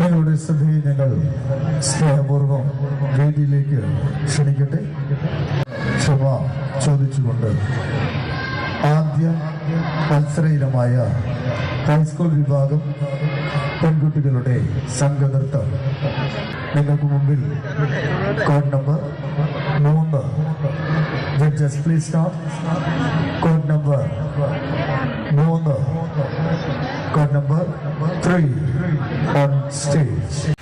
നിങ്ങളുടെ ശ്രദ്ധയിൽ ഞങ്ങൾ സ്നേഹപൂർവം വേദിയിലേക്ക് ക്ഷണിക്കട്ടെ. ക്ഷമ ചോദിച്ചുകൊണ്ട് ആദ്യ മത്സര ഇനമായ ഹൈസ്കൂൾ വിഭാഗം പെൺകുട്ടികളുടെ സംഘനൃത്തം. നിങ്ങൾക്ക് മുമ്പിൽ കോഡ് നമ്പർ മൂന്ന്. Judges please stop code number മൂന്ന്. Code number three on stage.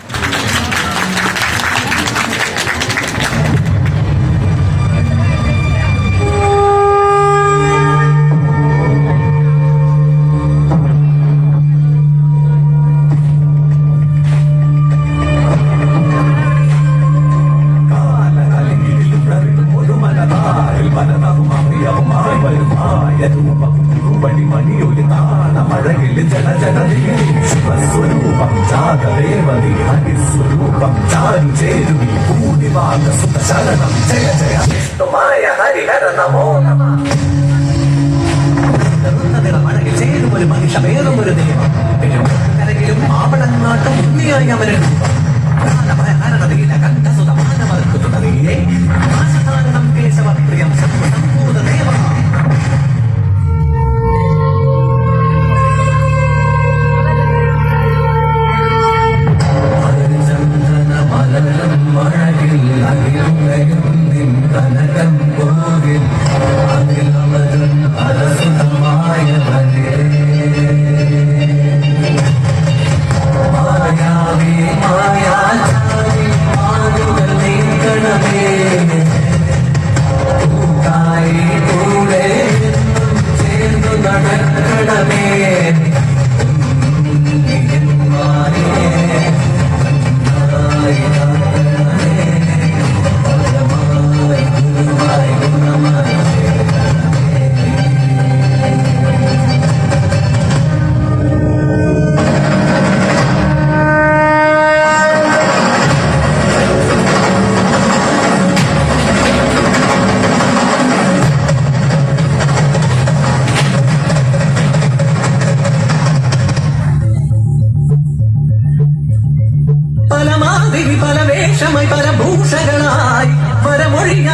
ഹരിസ്വരൂപം ചാരു ചേരുവി ഭൂരിഭാഗ സുത ശരണം ജയ ജയ വിഷ്ണുമായ ഹരിഹര നമോ നമ മഴകിൽ ചേരും ഒരു മനുഷ്യ വേറും ഒരു ദൈവം കരകിലും ആവണങ്ങാട്ടും ഉണ്ണിയായി അവരും ഹരണതയില കണ്ഠസുതമാനമർക്ക്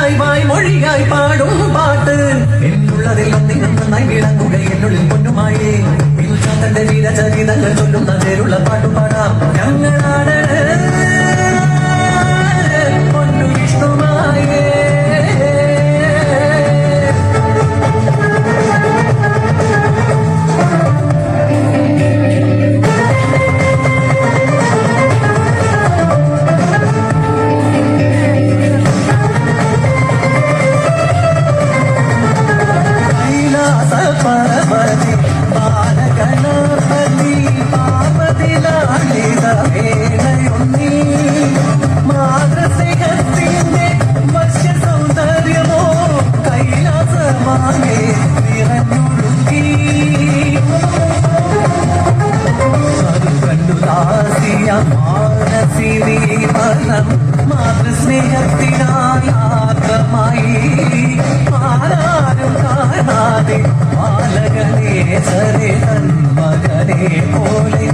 പരമൊഴിയായി വായ്മൊഴിയായി പാടും പാട്ട്. എന്നുള്ളതിൽ ഒന്നിനും നന്നായി വിളങ്ങുക എന്നുള്ളിൽ പൊന്നുമായി. ചാത്തന്റെ വീരചരിതങ്ങൾ ചൊല്ലുന്ന നേരുള്ള പാട്ടുപാടാം. ഞങ്ങളാണ് മാതൃസ്നേഹത്തിനായി ആർദ്രമായി ആരാരും കാണാതെ ബാലകനെ സരെ തൻ മകനെ പോലെ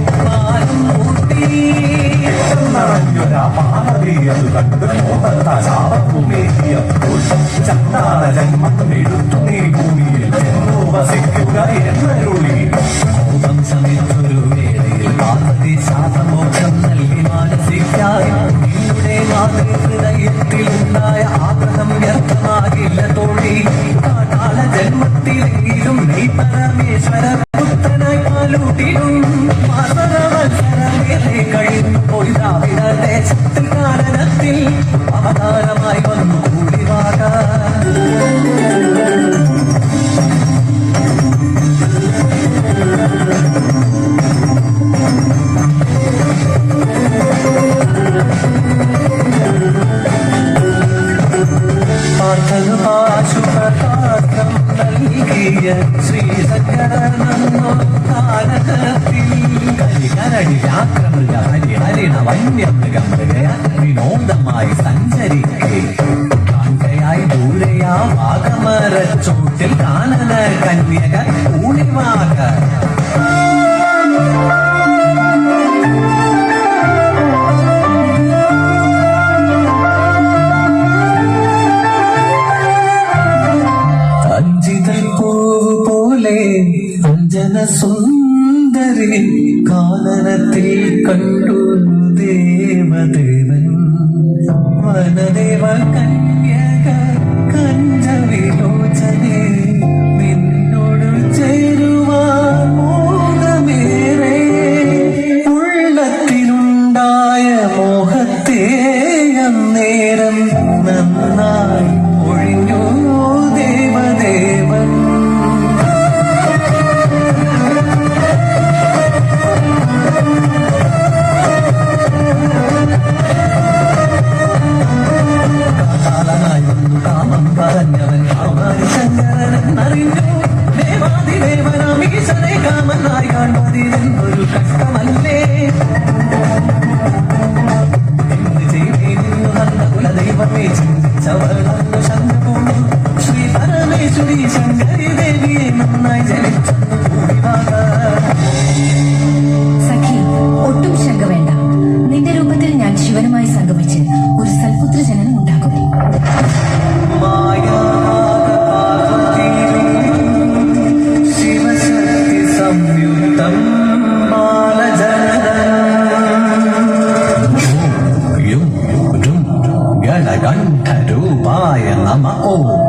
ചണ്ടാല ജന്മം എടുത്തു നീ ഭൂമിയിൽ ചെന്നു വസിക്കുക എന്നരുളി കോപം സമയത്തൊരു വേളയിൽ പാർവതി ശാസമോക്ഷം നൽകി മാനസിക്കായി നിങ്ങളുടെ മാതൃഹൃദയത്തിലുണ്ടായ ആഗ്രഹം വന്യമൃഗമൃഗയ വിനോദമായി സഞ്ചരിക്കേ കാക്കയായി ദൂരയാ വാഗമരച്ചൂട്ടിൽ കാനന കന്യക ഊണിവാക അഞ്ജന സുന്ദരി കാനനത്തിൽ കണ്ടു ദേവദേവൻ വനദേവ കന്യക കഞ്ചവിലോചനെ നിന്നോട് amar.